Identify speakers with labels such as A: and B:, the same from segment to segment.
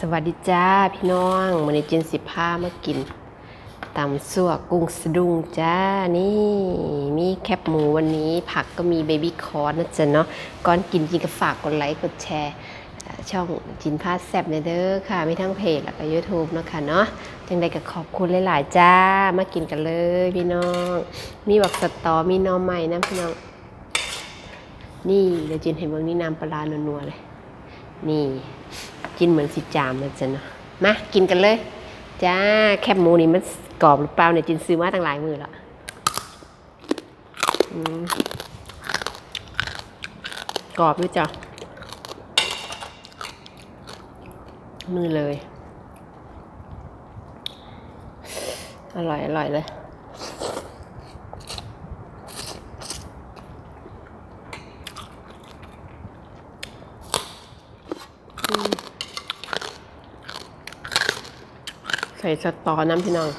A: สวัสดีจ้าพี่น้องวันนี้จินสิพามากินตำซั่วกุ้งสะดุ้งจ้านี่มีแคบหมูวันนี้ผักก็มีเบบี้คอร์นนะจ๊ะเนาะก่อนกินจินก็ฝากกดไลค์กดแชร์ช่องจินพาแซบเนเด้อค่ะมีทั้งเพจแล้วก็ YouTube เนาะคะเนาะจังใดก็ขอบคุณหลายๆจ้ามากินกันเลยพี่น้อง มีบักสตอมีหนอใหม่นะพี่น้อง นี่เดี๋ยวจินเห็นว่ามีน้ำปลาร้านัวๆเลย นี่ กินเหมือนสิจามมันจะเนาะมากินกันเลย จ้าแคบหมูนี่มันกรอบหรือเปล่าเนี่ยจินซื้อมาตั้งหลายมือแล้วกรอบด้วยจ้ะมือเลย อร่อย อร่อยเลย ใส่สตอน้ำพี่น้อง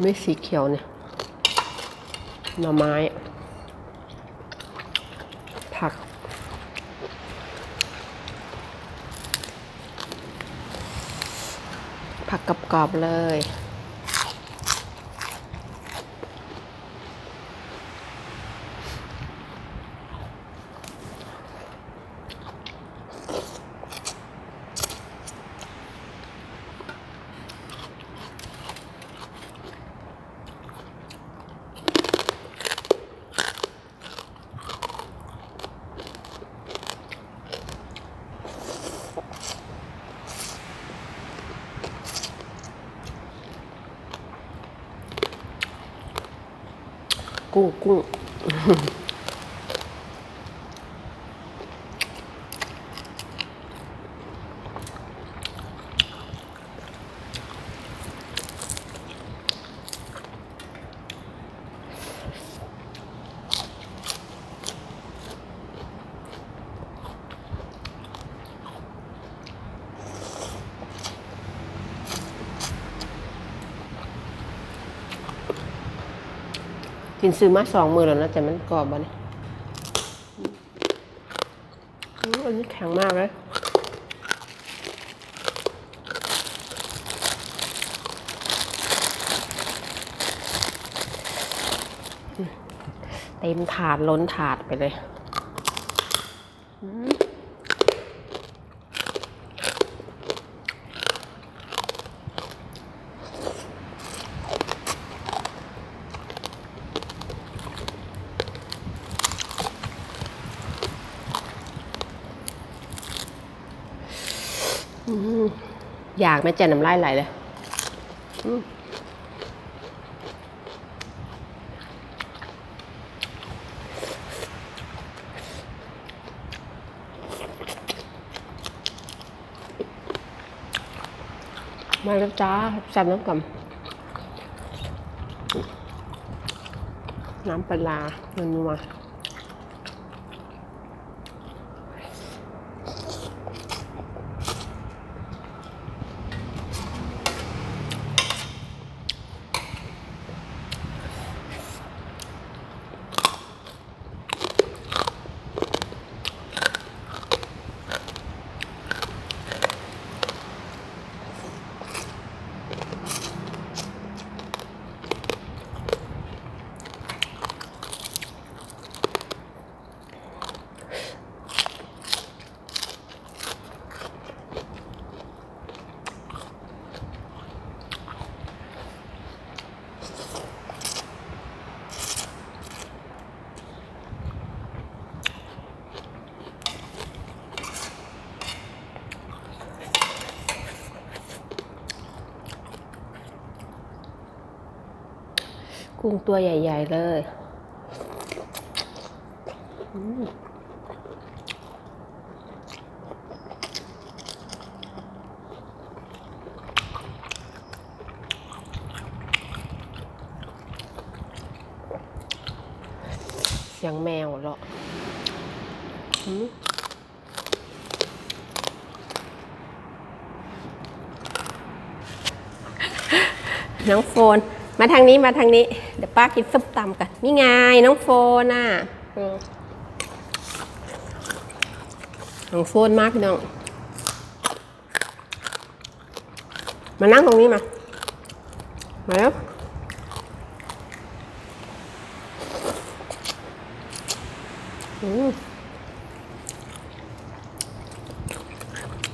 A: ไม่สีเขียวเนี่ยหน่อไม้ ผัก ผักกรอบๆเลย กุ้ง กินซื้อมาสองมือแล้วนะแต่มันกรอบบ่เนี่ยอันนี้แข็งมากเลยเต็มถาดล้นถาดไปเลยอืม อยากไม่จะน้ำลายไหลเลยมาแล้วจ้าแซ่บน้ำกำน้ำปลาร้านัวๆ กุ้งตัวใหญ่ ๆ เลยเสียงแมวเหรอน้องโฟน มาทางนี้มาทางนี้ เดี๋ยวป้ากินส้มตำกันนี่ไงน้องโฟนน่ะน้องโฟนมากน้องมานั่งตรงนี้มา มาแล้ว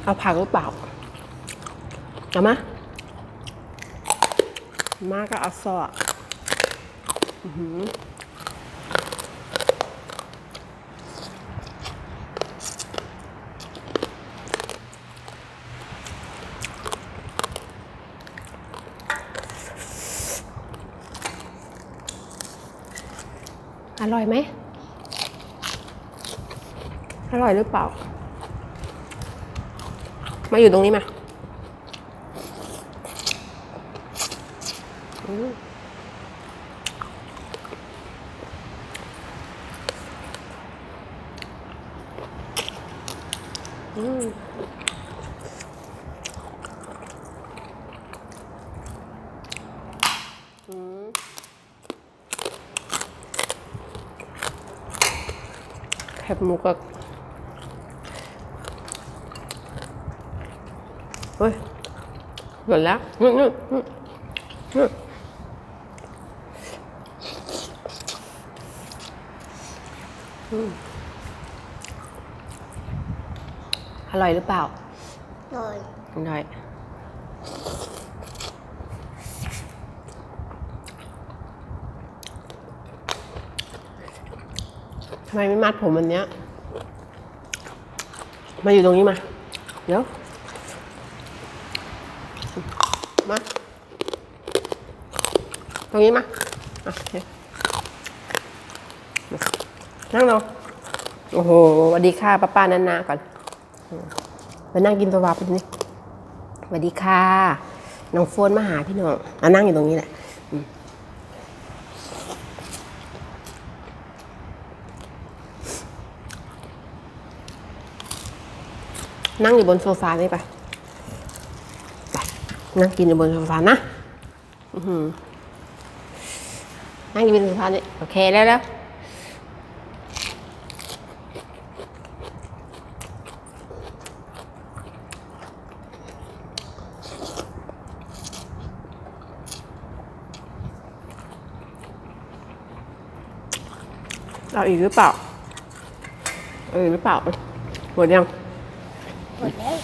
A: เอาผักหรือเปล่าเอามา มาก็เอาซอสอื้อหืออร่อยไหม อร่อยหรือเปล่า มาอยู่ตรงนี้มา แคบหมูก็เฮ้ยหมดแล้วนู่นนู่นนู่นนู่น อืมอร่อยหรือเปล่า
B: rồi
A: อร่อยทำไมไม่มัดผมวันเนี้ย มาอยู่ตรงนี้มา เดี๋ยว มา ตรงนี้มาอะโอเค นั่งลงโอ้โหสวัสดีค่ะป้าป้านานาก่อนมานั่งกินตัววาเป็นนี่สวัสดีค่ะน้องโฟนมาหาพี่น้องอะนั่งอยู่ตรงนี้แหละนั่งอยู่บนโซฟานี่ไปไปนั่งกินอยู่บนโซฟานะอื้อหือนั่งอยู่บนโซฟาเนี่ยโอเคแล้วแล้ว เอาอีกหรือเปล่าเอาอีกหรือเปล่าหมดยัง
B: rồi đấy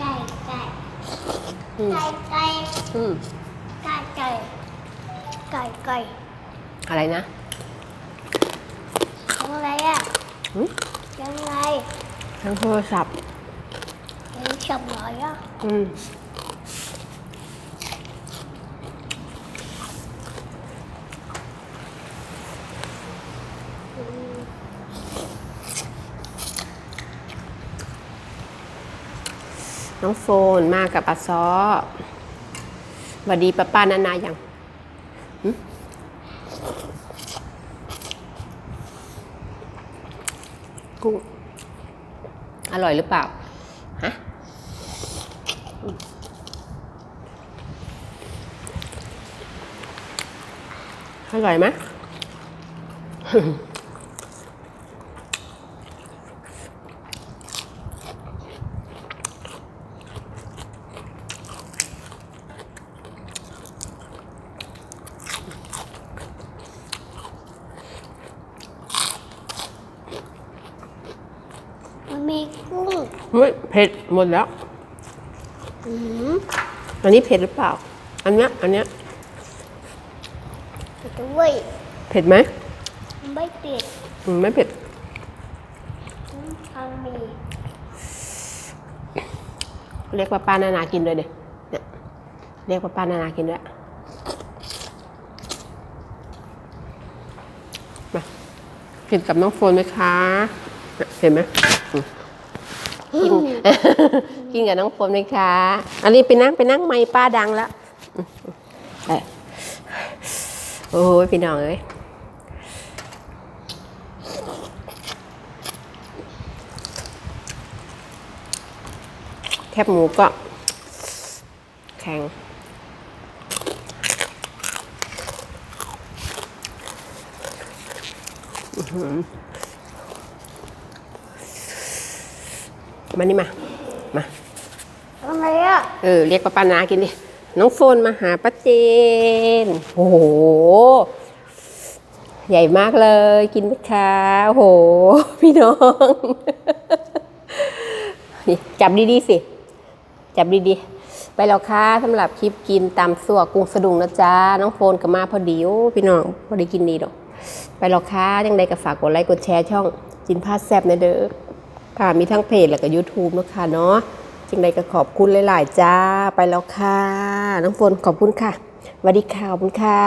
B: cay cay
A: Ừ.
B: cay cay
A: อืม
B: cay cay cay cay
A: อะไรนะ
B: ยังไงอะ
A: หึ
B: ยังไง
A: ทั้งโทรศัพท์
B: ยัง chậm lại á
A: อืม น้องโฟนมากับอาซอสวัสดีป้าป้านานายังกุ้งอร่อยหรือเปล่า ฮะ อร่อยไหม
B: มันมีกุ้ง
A: เฮ้ยเผ็ดหมดแล้ว
B: อืม
A: อันนี้เผ็ดหรือเปล่า อันเนี้ยอันเนี้ย
B: ไปด้วย
A: เผ็ดไหม
B: ไม่ติด
A: อืมไม่เผ็ด
B: ทางมี
A: เรียกว่าป้านานากินด้วยเด็เนี่ยเรียกว่าป้านานากินด้วยมากินกับน้องโฟนไหมคะเนี่ยเห็นไหมอืม กิน กินกับน้องโฟนไหมคะอันนี้ไปนั่งไปนั่งไม่ป้าดังแล้วอืมเอ้โอ้ยพี่น้องเอ้ยแคบหมูก็แข็งอือหือ มานี่มา มา
B: อะไรอะ
A: เออ เรียกป้าปานากินดิ น้องโฟนมาหาป้าเจน โอ้โห ใหญ่มากเลย กินไหมคะโอ้โห พี่น้อง นี่จับดีๆสิ จับดีๆไปแล้วค่ะสำหรับคลิปกินตำสั่วกุ้งสะดุงนะจ๊ะน้องโฟนกับมาพอดีโอ้พี่น้องพอดีกินดีดอกไปแล้วค่ะยังไงก็ฝากกดไลค์กดแชร์ช่องจินพาสแซบนะเด้อ ค่ะมีทั้งเพจแล้วก็ YouTube นะคะเนาะจึงใดก็ขอบคุณหลาย ๆ จ้าไปแล้วค่ะ น้องฝนขอบคุณค่ะสวัสดีค่ะขอบคุณค่ะ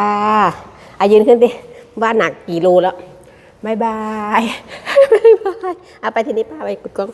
A: อายืนขึ้นดิบ้านหนักกี่โลแล้วบายบายบายบายเอาไปทีนี้ป้าไปกดกล้อง